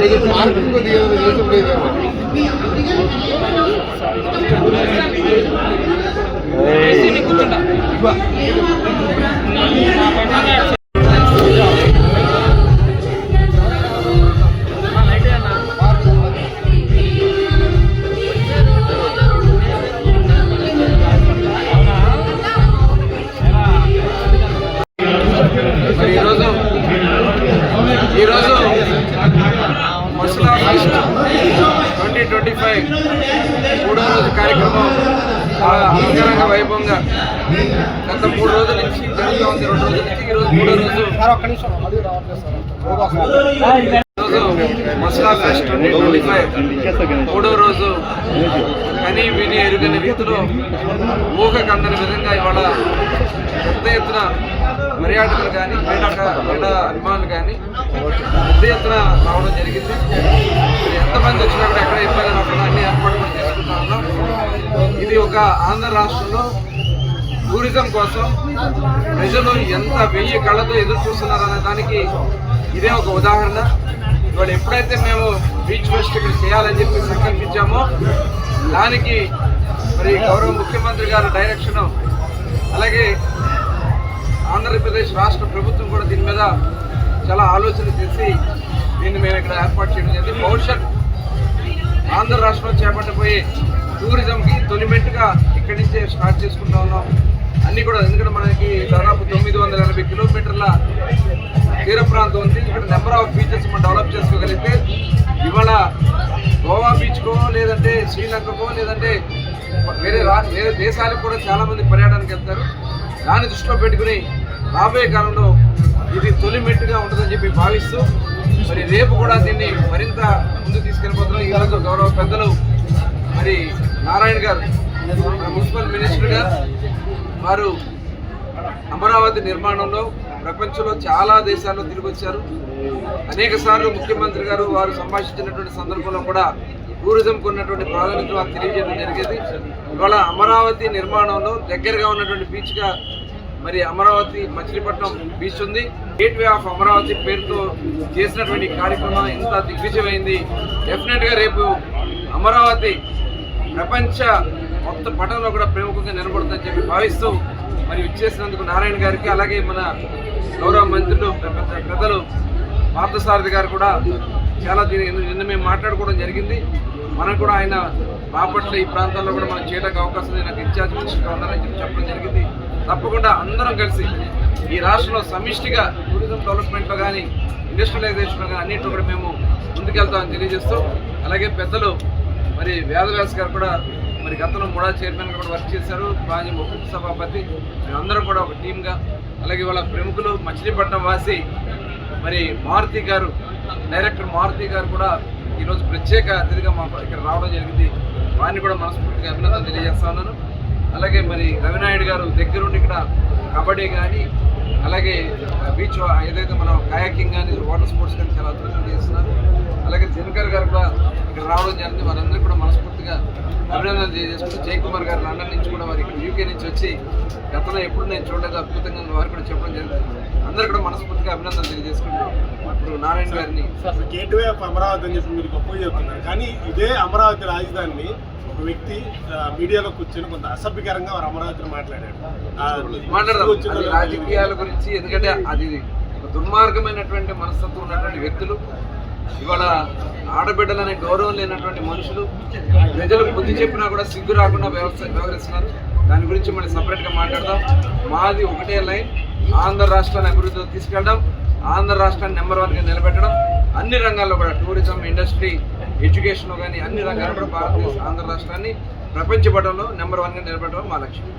Market twenty five మూడో రోజు కార్యక్రమం అంగరంగ వైభవంగా గత మూడు రోజుల నుంచి జరుగుతూ ఉంది. రెండు రోజుల నుంచి ఈరోజు మూడో రోజు masala fest twenty twenty five. మూడో రోజు కని విని ఎరుగని రీతిలో ఊహ కందని విధంగా ఇవాళ పెద్ద ఎత్తున పర్యాటకులు కానీ క్రీడాక క్రీడా అభిమానులు కానీ పెద్ద ఎత్తున రావడం జరిగింది మరి ఎంతమంది వచ్చినా కూడా ఎక్కడ ఇబ్బంది రాకుండా అన్ని ఏర్పాట్లు కూడా చేసుకుంటా ఉన్నాం ఇది ఒక ఆంధ్ర రాష్ట్రంలో టూరిజం కోసం ప్రజలు ఎంత వెయ్యి కళ్ళతో ఎదురు చూస్తున్నారనే దానికి ఇదే ఒక ఉదాహరణ. ఇవాళ ఎప్పుడైతే మేము బీచ్ ఫెస్టివల్ చేయాలని చెప్పి సంకల్పించామో దానికి మరి గౌరవ ముఖ్యమంత్రి గారి డైరెక్షన్ అలాగే ఆంధ్రప్రదేశ్ రాష్ట్ర ప్రభుత్వం కూడా దీని మీద చాలా ఆలోచన చేసి దీన్ని మేము ఇక్కడ ఏర్పాటు చేయడం జరిగింది. భవిష్యత్ ఆంధ్ర రాష్ట్రంలో చేపట్టబోయే టూరిజంకి తొలిమెట్టుగా ఇక్కడి నుంచే స్టార్ట్ చేసుకుంటా ఉన్నాం. అన్నీ కూడా ఎందుకంటే మనకి దాదాపు తొమ్మిది వందల ఎనభై కిలోమీటర్ల తీర ప్రాంతం ఉంది. ఇక్కడ నెంబర్ ఆఫ్ బీచెస్ మనం డెవలప్ చేసుకోగలిగితే ఇవాళ గోవా బీచ్కో లేదంటే శ్రీలంకకో లేదంటే వేరే రా వేరే దేశాలకు కూడా చాలామంది పర్యటనకి వెళ్తారు. దాన్ని దృష్టిలో పెట్టుకుని రాబోయే కాలంలో ఇది తొలి మెట్టుగా ఉంటుందని చెప్పి భావిస్తూ మరి రేపు కూడా దీన్ని మరింత ముందుకు తీసుకెళ్ళిపోతున్నాం ఈరోజు గౌరవ పెద్దలు మరి నారాయణ గారు మున్సిపల్ మినిస్టర్ గారు వారు అమరావతి నిర్మాణంలో ప్రపంచంలో చాలా దేశాల్లో తిరిగి వచ్చారు. అనేక సార్లు ముఖ్యమంత్రి గారు వారు సంభాషించినటువంటి సందర్భంలో కూడా టూరిజంకు ఉన్నటువంటి ప్రాధాన్యత వారు తెలియజేయడం జరిగేది. ఇవాళ అమరావతి నిర్మాణంలో దగ్గరగా ఉన్నటువంటి బీచ్గా మరి అమరావతి మచిలీపట్నం బీచ్ ఉంది. గేట్ వే ఆఫ్ అమరావతి పేరుతో చేసినటువంటి కార్యక్రమం ఎంత దిగ్విజయమైంది. డెఫినెట్గా రేపు అమరావతి ప్రపంచ మొత్తం పటంలో కూడా ప్రముఖంగా నిలబడుతుందని చెప్పి భావిస్తూ మరి ఇచ్చేసినందుకు నారాయణ గారికి అలాగే మన గౌరవ మంత్రులు పెద్దలు పార్థసారథి గారు కూడా చాలా దీని నిన్న మేము మాట్లాడుకోవడం జరిగింది. మనం కూడా ఆయన బాపట్ల ఈ ప్రాంతాల్లో కూడా మనం చేయడానికి అవకాశం నాకు ఇన్ఛార్జ్ మినిస్టర్గా ఉన్నారని చెప్పి చెప్పడం జరిగింది. తప్పకుండా అందరం కలిసి ఈ రాష్ట్రంలో సమిష్టిగా టూరిజం డెవలప్మెంట్లో కానీ ఇండస్ట్రియలైజేషన్లో కానీ అన్నింటిలో కూడా మేము ముందుకెళ్తామని తెలియజేస్తూ అలాగే పెద్దలు మరి వేదవ్యాస్ గారు కూడా మరి గతంలో మూడా చైర్మన్ కూడా వర్క్ చేశారు. మాజీ ఉప సభాపతి. మేమందరం కూడా ఒక టీమ్గా. అలాగే వాళ్ళ ప్రముఖులు మచిలీపట్నం వాసి మరి మారుతి గారు డైరెక్టర్ మారుతి గారు కూడా ఈరోజు ప్రత్యేక అతిథిగా మా ఇక్కడ రావడం జరిగింది. వారిని కూడా మనస్ఫూర్తిగా అభినందన తెలియజేస్తా ఉన్నాను. అలాగే మరి రవినాయుడు గారు దగ్గరుండి ఇక్కడ కబడ్డీ కానీ అలాగే బీచ్ ఏదైతే మనం కయాకింగ్ కానీ వాటర్ స్పోర్ట్స్ కానీ చాలా అద్భుతంగా చేస్తున్నారు. అలాగే దినకర్ గారు కూడా ఇక్కడ రావడం జరిగింది. వారందరూ కూడా మనస్ఫూర్తిగా అభినందనలు తెలియజేసుకుంటూ జయకుమార్ గారు లండన్ నుంచి కూడా వారి యూకే నుంచి వచ్చి గతంలో ఎప్పుడు నేను చూడలేదు అద్భుతంగా వారు కూడా చెప్పడం జరిగింది. అందరూ కూడా మనస్ఫూర్తిగా అభినందనలు తెలియజేసుకుంటూ ఇప్పుడు నారాయణ గారిని అసలు గేట్ వే ఆఫ్ అమరావతి అని చెప్పి మీరు గొప్పగా చెప్తున్నారు. కానీ ఇదే అమరావతి రాజధానిని ఒక వ్యక్తి మీడియాలో కూర్చొని కొంత అసభ్యకరంగా వారు అమరావతిని లేదో రాజకీయాల గురించి ఎందుకంటే అది దుర్మార్గమైనటువంటి మనస్తత్వం ఉన్నటువంటి వ్యక్తులు. ఇవాళ ఆడబిడ్డలనే గౌరవం లేనటువంటి మనుషులు ప్రజలకు బుద్ధి చెప్పినా కూడా సిగ్గు రాకుండా వ్యవస్థ వ్యవహరిస్తున్నారు. దాని గురించి మళ్ళీ సపరేట్గా మాట్లాడదాం. మాది ఒకటే లైన్. ఆంధ్ర రాష్ట్రాన్ని అభివృద్ధిలో తీసుకెళ్ళడం ఆంధ్ర రాష్ట్రాన్ని నెంబర్ వన్గా నిలబెట్టడం. అన్ని రంగాల్లో కూడా టూరిజం ఇండస్ట్రీ ఎడ్యుకేషన్ కానీ అన్ని రంగాల్లో కూడా భారతదేశ ఆంధ్ర రాష్ట్రాన్ని ప్రపంచ పటంలో నెంబర్ వన్గా నిలబెట్టడం మా లక్ష్యం.